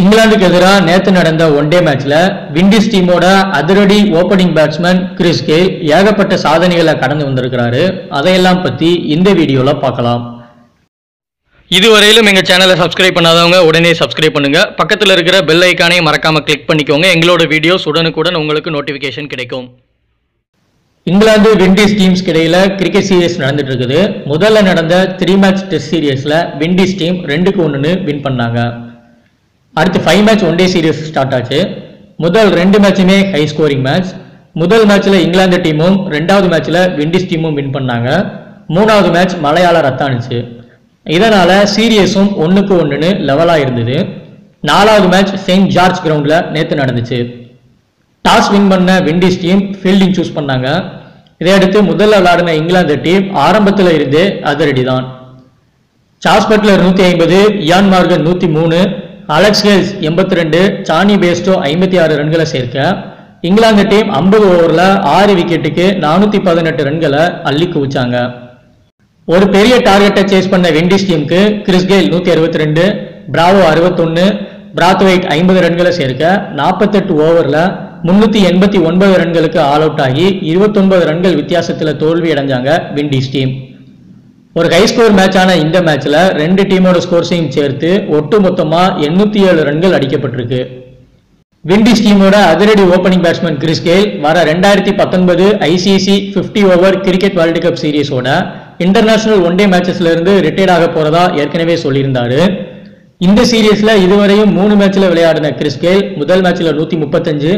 இங்கிலாந்துக்கு எதிராக நேற்று நடந்த ஒன் டே மேட்ச்ல விண்டீஸ் டீமோட அதிரடி ஓப்பனிங் பேட்ஸ்மேன் கிறிஸ் கேல் ஏகப்பட்ட சாதனைகளை கடந்து வந்திருக்கிறாரு. அதையெல்லாம் பத்தி இந்த வீடியோல பார்க்கலாம். இதுவரையிலும் எங்கள் சேனலை சப்ஸ்கிரைப் பண்ணாதவங்க உடனே சப்ஸ்கிரைப் பண்ணுங்க. பக்கத்தில் இருக்கிற பெல் ஐக்கானே மறக்காம கிளிக் பண்ணிக்கோங்க. எங்களோட வீடியோஸ் உடனுக்குடன் உங்களுக்கு நோட்டிபிகேஷன் கிடைக்கும். இங்கிலாந்து விண்டீஸ் டீம்ஸ்க்கு இடையில கிரிக்கெட் சீரியஸ் நடந்துட்டு இருக்குது. முதல்ல நடந்த த்ரீ மேட்ச் டெஸ்ட் சீரியஸ்ல விண்டீஸ் டீம் ரெண்டுக்கு ஒன்றுன்னு வின் பண்ணாங்க. அடுத்து five match one day series start ஆச்சு. முதல் ரெண்டு மேட்சுமே ஹை ஸ்கோரிங் மேட்ச் முதல் மேட்ச்ல இங்கிலாந்து டீமும் ரெண்டாவது மேட்ச்ல விண்டீஸ் டீமும் வின் பண்ணாங்க. மூணாவது மேட்ச் மலையாள ரத்தானுச்சு. இதனால சீரியஸும் ஒன்றுக்கு ஒன்றுன்னு லெவலாக இருந்தது. நாலாவது மேட்ச் செயின்ட் ஜார்ஜ் கிரவுண்டில் நேற்று நடந்துச்சு. டாஸ் வின் பண்ண விண்டீஸ் டீம் ஃபீல்டிங் சூஸ் பண்ணாங்க. இதையடுத்து முதல்ல விளையாடின இங்கிலாந்து டீம் ஆரம்பத்தில் இருந்தே அதிரடி தான் சாஸ்பட்லர் நூற்றி ஐம்பது இயான் மார்கன் நூற்றி மூணு அலெக்ஸ் ஹெல்ஸ் எண்பத்தி ரெண்டு சானி பேஸ்டோ ஐம்பத்தி ஆறு ரன்களை சேர்க்க. இங்கிலாந்து டீம் ஐம்பது ஓவரில் ஆறு விக்கெட்டுக்கு நானூற்றி பதினெட்டு ரன்களை அள்ளி குவிச்சாங்க ஒரு பெரிய டார்கெட்டை சேஸ் பண்ண விண்டீஸ் டீமுக்கு கிறிஸ் கெயில் நூற்றி அறுபத்தி ரெண்டு பிராவோ அறுபத்தொன்று பிராத்வைட் ஐம்பது ரன்களை சேர்க்க நாற்பத்தெட்டு ஓவரில் முன்னூற்றி எண்பத்தி ஒன்பது ரன்களுக்கு ஆல் அவுட் ஆகி இருபத்தொன்பது ரன்கள் வித்தியாசத்தில் தோல்வி அடைஞ்சாங்க விண்டீஸ் டீம் ஒரு ஹை ஸ்கோர் மேட்சான இந்த மேட்ச்ல ரெண்டு டீமோட ஸ்கோர்ஸையும் சேர்த்து ஒட்டு மொத்தமா எண்ணூத்தி ஏழு ரன்கள் அடிக்கப்பட்டிருக்கு. விண்டீஸ் டீமோட அதிரடி ஓப்பனிங் பேட்ஸ்மேன் கிறிஸ்கேல் வர ரெண்டாயிரத்தி பத்தொன்பது ICC fifty over cricket world cup சீரீஸோட international one day மேட்சஸ்ல இருந்து ரிட்டையர்ட் ஆக போறதா ஏற்கனவே சொல்லியிருந்தாரு. இந்த சீரியஸ்ல இதுவரையும் மூணு மேட்ச்ல விளையாடின கிறிஸ்கேல் முதல் மேட்ச்ல நூத்தி முப்பத்தஞ்சு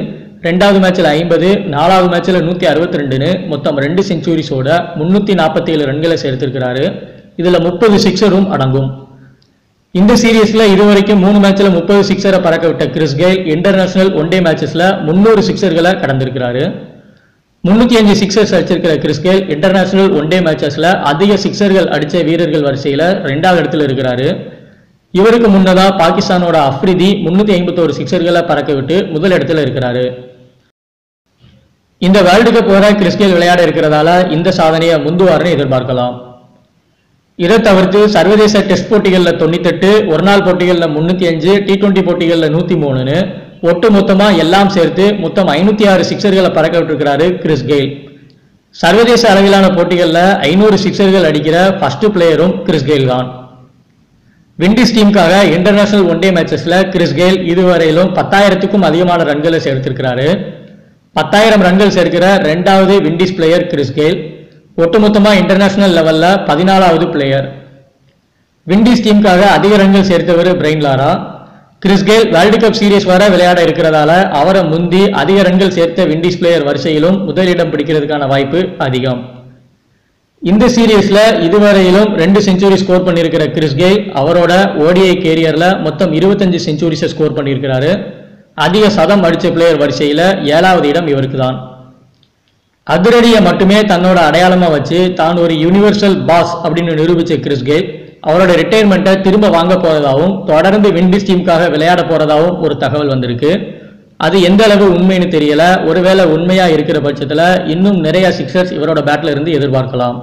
ரெண்டாவது மேட்ச்சில் ஐம்பது நாலாவது மேட்ச்சில் நூற்றி அறுபத்தி ரெண்டுன்னு மொத்தம் ரெண்டு செஞ்சுரிஸோட முந்நூற்றி நாற்பத்தி ஏழு ரன்களை சேர்த்திருக்கிறாரு. இதில் முப்பது சிக்ஸரும் அடங்கும். இந்த சீரீஸில் இதுவரைக்கும் மூணு மேட்ச்சில் முப்பது சிக்ஸரை பறக்க விட்ட Chris Gayle international one day முந்நூறு முன்னூறு சிக்ஸர்களை கடந்திருக்கிறாரு. முந்நூற்றி அஞ்சு sixers அடிச்சிருக்கிற Chris Gayle international one day அதிக சிக்ஸர்கள் அடித்த வீரர்கள் வரிசையில் ரெண்டாவது இடத்துல இருக்கிறாரு. இவருக்கு முன்னதாக பாகிஸ்தானோட அஃப்ரிதி முன்னூற்றி ஐம்பத்தோரு சிக்ஸர்களை பறக்க விட்டு முதல் இடத்துல இருக்கிறாரு. இந்த வேர்ல்டு கப் வர கிறிஸ்கேல் விளையாட இருக்கிறதால இந்த சாதனையை முந்துவாருன்னு எதிர்பார்க்கலாம். இதை தவிர்த்து சர்வதேச டெஸ்ட் போட்டிகளில் தொண்ணூத்தெட்டு ஒரு நாள் போட்டிகளில் முன்னூத்தி அஞ்சு டி டுவெண்ட்டி போட்டிகளில் நூத்தி மூணுன்னு ஒட்டு மொத்தமா எல்லாம் சேர்த்து மொத்தம் ஐநூத்தி ஆறு சிக்ஸர்களை பறக்க விட்டுருக்கிறாரு கிறிஸ் கெயில் சர்வதேச அளவிலான போட்டிகளில் ஐநூறு சிக்ஸர்கள் அடிக்கிற ஃபர்ஸ்ட் பிளேயரும் கிறிஸ் கெயில் தான். விண்டீஸ் டீமுக்காக இன்டர்நேஷனல் ஒன் டே மேட்சஸ்ல கிறிஸ் கெயில் இதுவரையிலும் பத்தாயிரத்துக்கும் அதிகமான ரன்களை சேர்த்திருக்கிறாரு. பத்தாயிரம் ரன்கள் சேர்க்கிற ரெண்டாவது Windies player Chris Gayle international லெவலில் பதினாலாவது பிளேயர். விண்டீஸ் டீமுக்காக அதிக ரன்கள் சேர்த்தவர் Brian Lara. Chris Gayle world cup series வர விளையாட இருக்கிறதால அவரை முந்தி அதிக ரன்கள் சேர்த்த விண்டீஸ் பிளேயர் வரிசையிலும் முதலிடம் பிடிக்கிறதுக்கான வாய்ப்பு அதிகம். இந்த சீரீஸில் இதுவரையிலும் ரெண்டு செஞ்சுரி ஸ்கோர் பண்ணியிருக்கிற கிறிஸ் கெயில் அவரோட ஓடிஐ கேரியரில் மொத்தம் இருபத்தஞ்சு செஞ்சுரிஸை ஸ்கோர் பண்ணியிருக்கிறாரு. அதிக சதம் அடித்த பிளேயர் வரிசையில் ஏழாவது இடம் இவருக்கு தான் அதிரடியை மட்டுமே தன்னோட அடையாளமாக வச்சு தான் ஒரு யூனிவர்சல் பாஸ் அப்படின்னு நிரூபிச்ச கிறிஸ் கெயில் அவரோட ரிட்டையர்மெண்ட்டை திரும்ப வாங்க போகிறதாகவும் தொடர்ந்து விண்டீஸ் டீமுக்காக விளையாட போகிறதாகவும் ஒரு தகவல் வந்திருக்கு. அது எந்த அளவு உண்மைன்னு தெரியல. ஒருவேளை உண்மையாக இருக்கிற பட்சத்தில் இன்னும் நிறைய சிக்ஸர்ஸ் இவரோட பேட்ல இருந்து எதிர்பார்க்கலாம்.